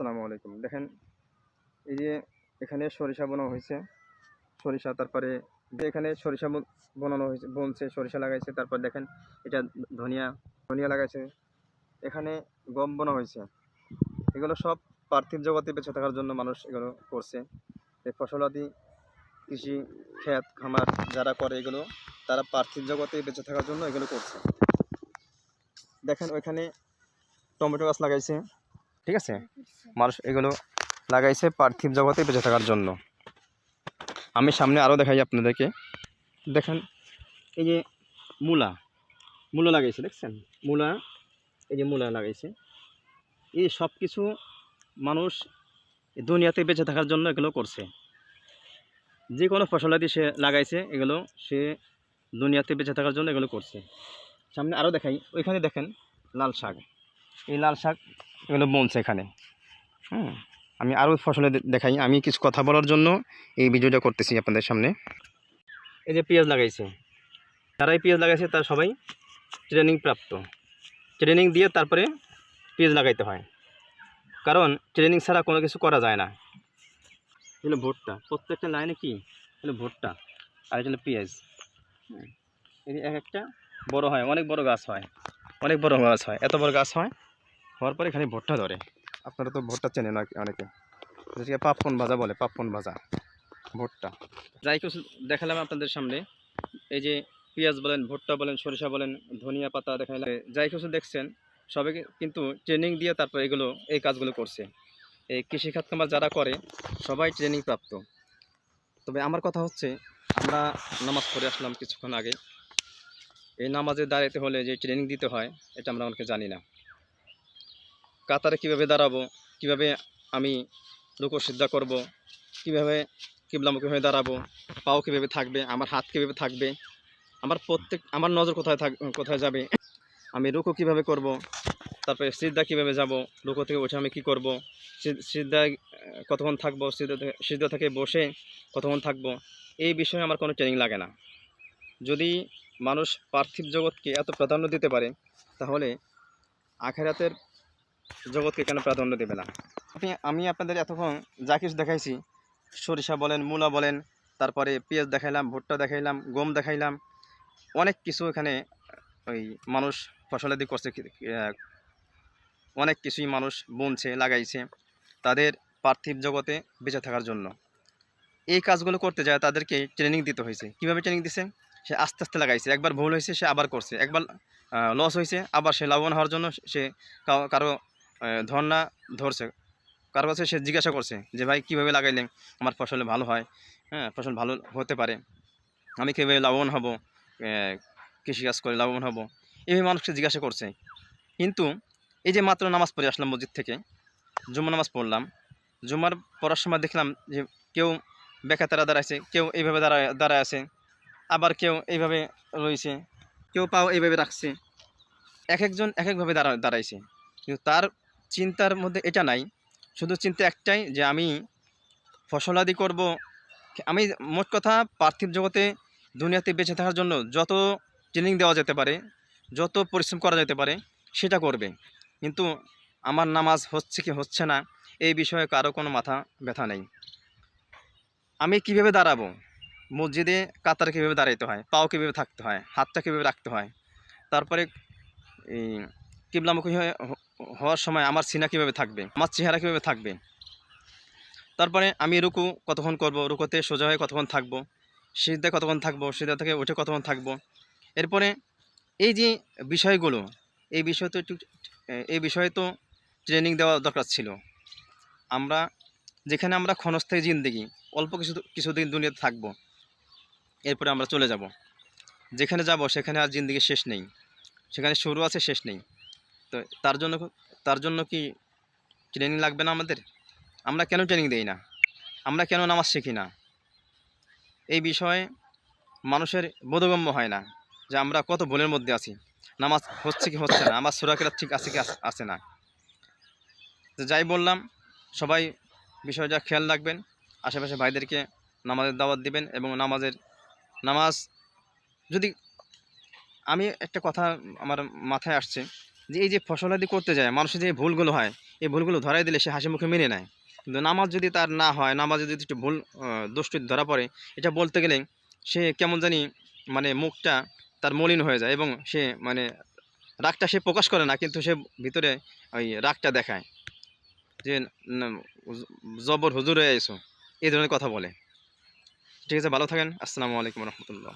আসসালামু আলাইকুম। দেখেন, এই যে এখানে সরিষা বোনা হয়েছে। সরিষা, তারপরে এখানে সরিষা বন- বনানো হয়েছে, বনছে, সরিষা লাগাইছে, তারপর দেখেন এটা ধনিয়া ধনিয়া লাগাইছে। এখানে গম বোনা হয়েছে। এগুলো সব পার্থিব জগতে বেঁচে থাকার জন্য মানুষ এগুলো করছে। এই ফসলাদি, কৃষি, ক্ষেত, খামার যারা করে এগুলো, তারা পার্থিব জগতে বেঁচে থাকার জন্য এগুলো করছে। দেখেন, ওইখানে টমেটো গাছ লাগাইছে। ঠিক আছে? মানুষ এগুলো লাগাইছে পার্থিব জগতে বেঁচে থাকার জন্য। আমি সামনে আরও দেখাই আপনাদেরকে। দেখেন এই যে মূলা মূলা লাগাইছে দেখছেন? মূলা এই যে মূলা লাগাইছে। এই সব কিছু মানুষ এই দুনিয়াতে বেঁচে থাকার জন্য এগুলো করছে। যে কোনো ফসলাদি সে লাগাইছে এগুলো সে দুনিয়াতে বেঁচে থাকার জন্য এগুলো করছে। সামনে আরও দেখাই। ওইখানে দেখেন লাল শাক। এই লাল শাক এগুলো বনছে এখানে। হুম, আমি আরও ফসলে দেখাই। আমি কিছু কথা বলার জন্য এই ভিডিওটা করতেছি আপনাদের সামনে। এই যে পেঁয়াজ লাগাইছে। যারাই পেঁয়াজ লাগাইছে তারা সবাই ট্রেনিং প্রাপ্ত। ট্রেনিং দিয়ে তারপরে পেঁয়াজ লাগাইতে হয়। কারণ ট্রেনিং ছাড়া কোনো কিছু করা যায় না। এগুলো ভুট্টা। প্রত্যেকটা লাইনে কি? এগুলো ভুট্টা আর এটা হলো পেঁয়াজ। এই এক একটা বড় হয়, অনেক বড় গাছ হয়। অনেক বড় গাছ হয়। এত বড় গাছ হয় হওয়ার পরে এখানে ভুট্টা ধরে। আপনারা তো ভুট্টা চেনেন অনেকে। যেটাকে পাপন ভাজা বলে পাপন ভাজা ভুট্টা। যাই কিছু দেখালাম আপনাদের সামনে। এই যে পেঁয়াজ বলেন ভুট্টা বলেন সরিষা বলেন ধনিয়া পাতা দেখালাম। যাই কিছু দেখছেন সবাই কিন্তু ট্রেনিং দিয়ে তারপর এগুলো এই কাজগুলো করছে। এই কৃষিখাত কামার যারা করে সবাই ট্রেনিং প্রাপ্ত। তবে আমার কথা হচ্ছে আমরা নামাজ পড়ে আসলাম কিছুক্ষণ আগে। এই নামাজে দাঁড়াতে হলে যে ট্রেনিং দিতে হয় এটা আমরা অনেকে জানি না। কাতারে কীভাবে দাঁড়াবো, কীভাবে আমি রুকো সিদ্ধা করব, কীভাবে কিবলামুখী হয়ে দাঁড়াবো, পাও কীভাবে থাকবে, আমার হাত কীভাবে থাকবে, আমার প্রত্যেক, আমার নজর কোথায় থাক, কোথায় যাবে, আমি রুকো কীভাবে করব, তারপরে সিদ্ধা কীভাবে যাব, রুকো থেকে উঠে আমি কি করব, সি- সিদ্ধায়, কতক্ষণ থাকব, সিদ্ধা সিদ্ধা থেকে বসে কতক্ষণ থাকব, এই বিষয়ে আমার কোনো ট্রেনিং লাগে না। যদি মানুষ পার্থিব জগৎকে এত প্রাধান্য দিতে পারে, তাহলে আখেরাতের জগৎকে কেন প্রাধান্য দেবে না? আপনি, আমি আপনাদের এতক্ষণ যা কিছু দেখাইছি, সরিষা বলেন, মূলা বলেন, তারপরে পেঁয়াজ দেখাইলাম, ভুট্টা দেখাইলাম, গম দেখাইলাম, অনেক কিছু এখানে ওই মানুষ ফসলাদি করছে অনেক কিছুই মানুষ বুনছে, লাগাইছে, তাদের পার্থিব জগতে বেঁচে থাকার জন্য। এই কাজগুলো করতে যায়, তাদেরকে ট্রেনিং দিতে হয়েছে। কীভাবে ট্রেনিং দিছে? সে আস্তে আস্তে লাগাইছে। একবার ভুল হয়েছে, সে আবার করছে। একবার লস হয়েছে, আবার সে লাভবান হওয়ার জন্য সে কারও ধর্না ধরছে। কারও কাছে সে জিজ্ঞাসা করছে যে, ভাই, কীভাবে লাগাইলে আমার ফসলে ভালো হয়। হ্যাঁ ফসল ভালো হতে পারে। আমি কীভাবে লাভবান হব? কৃষিকাজ করে লাভবান হব? এইভাবে মানুষকে জিজ্ঞাসা করছে। কিন্তু এই যে মাত্র নামাজ পড়ে আসলাম মসজিদ থেকে জুম্মা নামাজ পড়লাম। জুম্মার পড়ার সময় দেখলাম যে, কেউ বেকাতারা দাঁড়াইছে কেউ এইভাবে দাঁড়ায় দাঁড়ায় আছে, আবার কেউ এইভাবে রয়েছে, কেউ পাও এইভাবে রাখছে। এক একজন এক একভাবে দাঁড়া, দাঁড়াইছে। কিন্তু তার চিন্তার মধ্যে এটা নাই। শুধু চিন্তা একটাই যে আমি ফসলাদি করব। আমি মোট কথা পার্থিব জগতে দুনিয়াতে বেঁচে থাকার জন্য যত ট্রেনিং দেওয়া যেতে পারে, যত পরিশ্রম করা যেতে পারে, সেটা করবে। কিন্তু আমার নামাজ হচ্ছে কি হচ্ছে না, এই বিষয়ে কারও কোনো মাথা ব্যথা নেই। আমি কীভাবে দাঁড়াবো? মসজিদে কাতারে কীভাবে দাঁড়াইতে হয়? পাও কীভাবে থাকতে হয়? হাতটা কীভাবে রাখতে হয়? তারপরে এই কিবলামুখী হওয়ার সময় আমার সিনা কীভাবে থাকবে? আমার চেহারা কীভাবে থাকবে? তারপরে আমি রুকু কতক্ষণ করব? রুকুতে সোজা হয়ে কতক্ষণ থাকব? সিদ্ধায় কতক্ষণ থাকব? সিদ্ধা থেকে উঠে কতক্ষণ থাকব? এরপরে এই যে বিষয়গুলো, এই বিষয় তো একটু, এই বিষয়ে তো ট্রেনিং দেওয়া দরকার ছিল। আমরা, যেখানে আমরা ক্ষণস্থায়ী জিন্দেগি, অল্প কিছু, কিছুদিন দুনিয়াতে থাকব। এরপরে আমরা চলে যাব। যেখানে যাব, সেখানে আর জিন্দেগি শেষ নেই। সেখানে শুরু আছে, শেষ নেই। তো তার জন্য তার জন্য কি ট্রেনিং লাগবে না আমাদের? আমরা কেন ট্রেনিং দেই না? আমরা কেন নামাজ শিখি না? এই বিষয়ে মানুষের বোধগম্য হয় না যে আমরা কত ভুলের মধ্যে আছি। নামাজ হচ্ছে কি হচ্ছে না? আমার সুরাকেরা ঠিক আছে কি আছে না? তো যাই বললাম, সবাই বিষয়টা খেয়াল রাখবেন। আশেপাশে ভাইদেরকে নামাজের দাওয়াত দিবেন এবং নামাজের নামাজ যদি আমি একটা কথা আমার মাথায় আসছে। যে এই যে ফসলাদি করতে যায় মানুষের যে ভুলগুলো হয় এই ভুলগুলো ধরাই দিলে সে হাসি মুখে মেনে নেয়। কিন্তু নামাজ যদি তার না হয় নামাজ যদি একটু ভুল আহ, দোষ টোষ ধরা পড়ে এটা বলতে গেলে সে কেমন জানি মানে মুখটা তার মলিন হয়ে যায় এবং সে মানে রাগটা সে প্রকাশ করে না কিন্তু সে ভিতরে ওই রাগটা দেখায়। যে জবর হুজুর হয়ে এসো এই ধরনের কথা বলে। ঠিক আছে ভালো থাকেন। আসসালামু আলাইকুম রহমতুল্লাহ।